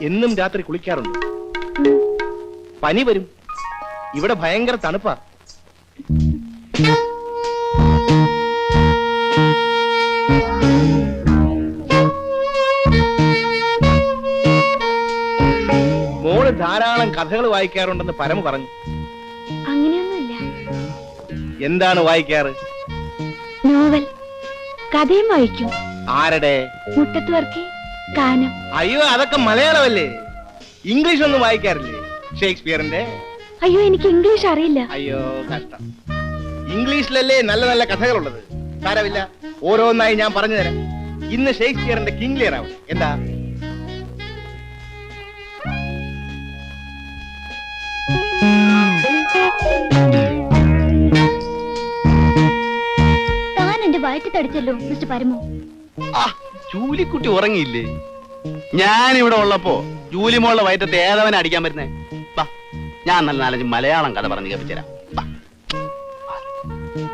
എന്നും രാത്രി കുളിക്കാറുണ്ട്. പനി വരും. ഇവിടെ ഭയങ്കര തണുപ്പാ. മോൾ ധാരാളം കഥകൾ വായിക്കാറുണ്ടെന്ന് പരമ പറഞ്ഞു. അങ്ങനെയൊന്നുമില്ല. എന്താണ് വായിക്കാറ്? നോവൽ. കഥയും വായിക്കും. ആരുടെ? മുട്ടത്ത് വർക്കി. കാനം അയ്യോ അതൊക്കെ മലയാളമല്ലേ? ഇംഗ്ലീഷ് ഒന്നും വായിക്കാറില്ലേ? ഷേക്സ്പിയറിന്റെ? അയ്യോ എനിക്ക് ഇംഗ്ലീഷ് അറിയില്ല. അയ്യോ കഷ്ടം. ഇംഗ്ലീഷിലല്ലേ നല്ല നല്ല കഥകളുള്ളത്? സാരമില്ല. ഓരോന്നായി ഞാൻ പറഞ്ഞു തരാം ഇന്ന് ഷേക്സ്പിയറിന്റെ കിങ് ലിയർ ആവും എന്താ? താൻ എന്റെ വയറ്റി തടിച്ചല്ലോ മിസ്റ്റർ പരമു? ജൂലിക്കുട്ടി ഉറങ്ങിയില്ലേ? ഞാൻ ഇവിടെ ഉള്ളപ്പോ ജൂലി മോളുടെ വയറ്റത്ത് ഏതവനെ അടിക്കാൻ വാ ഞാൻ നല്ല നാലഞ്ച് മലയാളം കഥ പറഞ്ഞു കേൾപ്പിച്ചുതരാം.